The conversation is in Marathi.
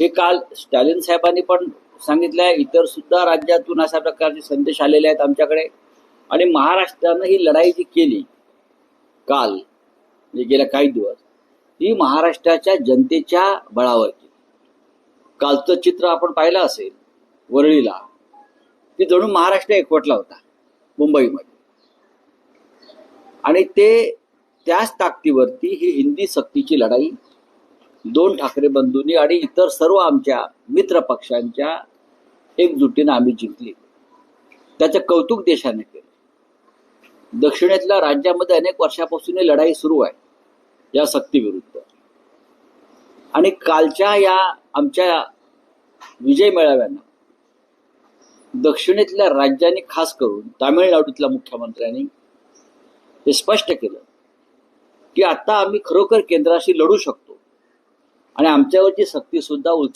हे काल स्टॅलिन साहेबांनी पण सांगितलंय इतर सुद्धा राज्यातून अशा प्रकारचे संदेश आलेले आहेत आमच्याकडे. आणि महाराष्ट्रानं ही लढाई जी केली काल म्हणजे गेल्या काही दिवस ती महाराष्ट्राच्या जनतेच्या बळावर केली. कालचं चित्र आपण पाहिलं असेल वरळीला की जणू महाराष्ट्र एकवटला होता मुंबईमध्ये. आणि ते त्याच ताकदीवरती ही हिंदी सक्तीची लढाई दोन ठाकरे बंधूंनी आणि इतर सर्व आमच्या मित्र पक्षांच्या एकजुटीनं आम्ही जिंकली. त्याचं कौतुक देशाने केलं. दक्षिणेतल्या राज्यामध्ये अनेक वर्षापासून ही लढाई सुरू आहे या सक्तीविरुद्ध. आणि कालच्या या आमच्या विजय मेळाव्यांना दक्षिणेतल्या राज्यांनी खास करून तामिळनाडूतल्या मुख्यमंत्र्यांनी हे स्पष्ट केलं की आता आम्ही खरोखर केंद्राशी लढू शकतो. आणि आमच्यावरची सक्ती सुद्धा